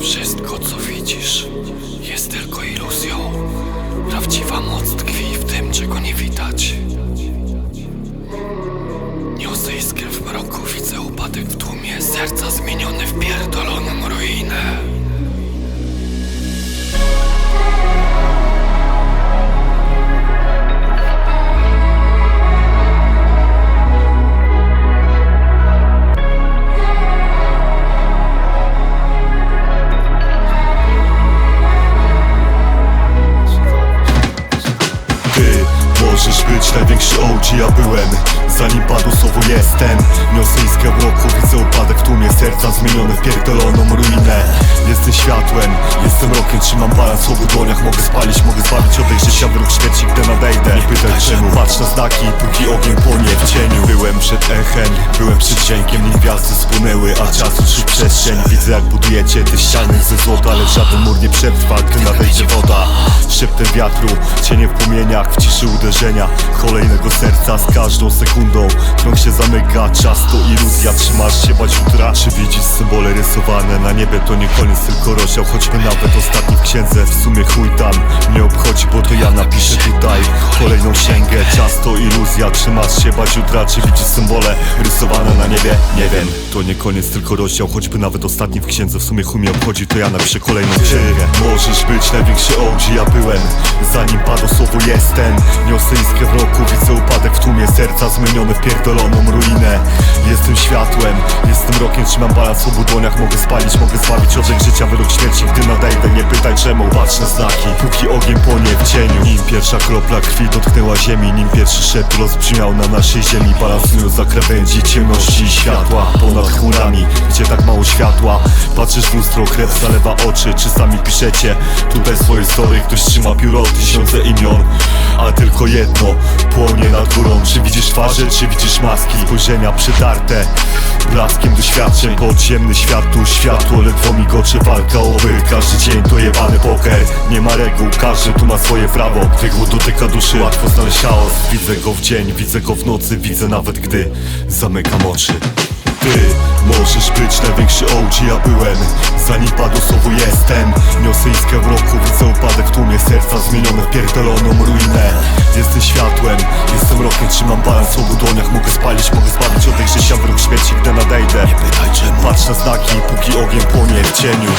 Wszystko co widzisz jest tylko iluzją. Prawdziwa moc tkwi w tym, czego nie widać. Niosę iskrę w mroku, widzę upadek w tłumie, serca zmienione w pierdoloną ruinę. Największy OG, ja byłem. Zanim padło słowo jestem. Niosę iskrę w widzę upadek w tłumie Serca zmienione w światłem, jestem rokiem Trzymam balans w obu dłoniach. Mogę spalić, mogę zbawić Odejść życia wyrok śmierci, gdy nadejdę. Nie pytaj czemu, patrz na znaki. Póki ogień płonie w cieniu. Byłem przed echem, byłem przed dźwiękiem. Nim gwiazdy spłynęły, a czasu trzy przestrzeń. Widzę jak budujecie te ściany ze złota Ale żaden mur nie przetrwa, gdy nadejdzie woda. Szeptem wiatru, cienie w płomieniach W ciszy uderzenia. Kolejnego serca Z każdą sekundą. Krąg się zamyka Czas to iluzja, trzymasz się bać jutra Czy widzisz symbole rysowane na niebie? To nie koniec, tylko rozdział. Choćby nawet ostatni w księdze. W sumie chuj tam, mnie obchodzi Bo to ja napiszę tutaj kolejną księgę. Czas to iluzja, trzymasz się bać jutra Czy widzisz symbole rysowane na niebie? Nie wiem, to nie koniec, tylko rozdział. Choćby nawet ostatni w księdze. W sumie chuj mnie obchodzi, to ja napiszę kolejną księgę. Możesz być największy OG, ja byłem Zanim padło słowo jestem. Niosę iskrę w roku, widzę upadek w tłumie Serca zmienione w pierdoloną ruinę. Jestem światłem, jestem rokiem Trzymam balans w obu dłoniach, mogę spalić, mogę zbawić Odejść życia, wyrok śmierci, gdy nadejdę Nie pytaj czemu, patrz na znaki. Póki ogień płonie w cieniu. Nim pierwsza kropla krwi dotknęła ziemi Nim pierwszy szept rozbrzmiał na naszej ziemi. Balansując za krawędzi ciemności i światła Ponad chmurami, gdzie tak mało światła. Patrzysz w lustro, krew zalewa oczy. Czy sami piszecie tutaj swoje story. Ktoś trzyma pióro, tysiące imion A tylko jedno, płonie nad górą. Czy widzisz twarze, czy widzisz maski? Spojrzenia przytarte Blaskiem doświadczeń, podziemny świat tu Światło ledwo migocze, walka o byt Każdy dzień to jebany poker. Nie ma reguł, każdy tu ma swoje prawo. Głód dotyka duszy, łatwo znaleźć chaos. Widzę go w dzień, widzę go w nocy Widzę nawet gdy zamykam oczy. Ty możesz być największy OG, ja byłem. Zanim padło słowo jestem. Niosę iskrę w roku, widzę Serca zmienione w pierdoloną ruinę. Jestem światłem, jestem rokiem Trzymam balans w obu dłoniach. Mogę spalić, mogę zbawić Odejść życia wyrok śmierci, gdy nadejdę. Nie pytaj czemu. Patrz na znaki, póki ogień płonie w cieniu